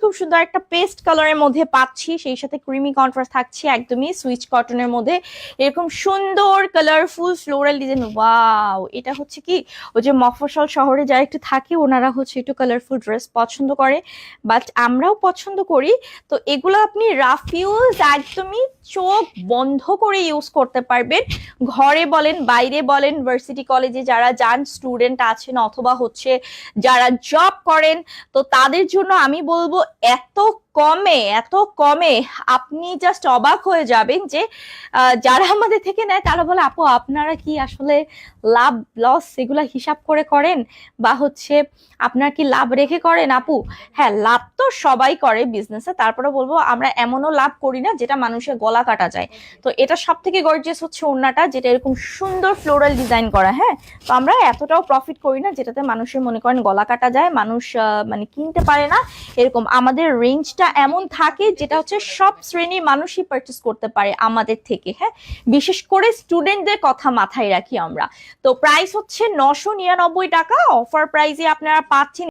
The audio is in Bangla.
খুব সুন্দর একটা পেস্ট কালারের মধ্যে পাচ্ছি, সেই সাথে ক্রিমি কন্ট্রাস্ট থাকছে একদমই সুইচ কটনের মধ্যে। এরকম সুন্দর কালারফুল ফ্লোরাল ডিজাইন ওয়াও এটা হচ্ছে কি? ওই যে মফসল শহরে যারা একটু থাকে, ওনারা হচ্ছে একটু কালারফুল ড্রেস পছন্দ করে। বাট আমরাও পছন্দ করি। তো এগুলো আপনি রাফিউজ একদমই চোখ বন্ধ করে ইউজ করতে পারবেন। ঘরে বলেন, বাইরে বলেন ভার্সিটি কলেজে যারা যান স্টুডেন্ট আছেন অথবা হচ্ছে যারা জব করেন, তো তাদের জন্য আমি বলব, এত কমে, এত কমে আপনি জাস্ট অবাক হয়ে যাবেন যে যারা আমাদের থেকে নেয় তারা বলে, আপু, আপনারা কি আসলে লাভ লস এগুলা হিসাব করে করেন? বা হচ্ছে আপনার কি লাভ রেখে করেন, আপু? হ্যাঁ লাভ তো সবাই করে বিজনেসে তারপরে বলব, আমরা এমনও লাভ করি না যেটা মানুষের গলা কাটা যায়। তো এটা সব থেকে গর্জিয়াস হচ্ছে ওড়নাটা, যেটা এরকম সুন্দর ফ্লোরাল ডিজাইন করা হ্যাঁ? তো আমরা এতটাও প্রফিট করি না যেটাতে মানুষের মনে করেন গলা কাটা যায়, মানুষ মানে কিনতে পারে না। এরকম আমাদের রেঞ্জটা এমন থাকে যেটা হচ্ছে সব শ্রেণির মানুষই পারচেস করতে পারে আমাদের থেকে হ্যাঁ? বিশেষ করে স্টুডেন্টদের কথা মাথায় রাখি আমরা। তো প্রাইস হচ্ছে নশো নিরানব্বই টাকা অফার প্রাইসে আপনারা পাচ্ছেন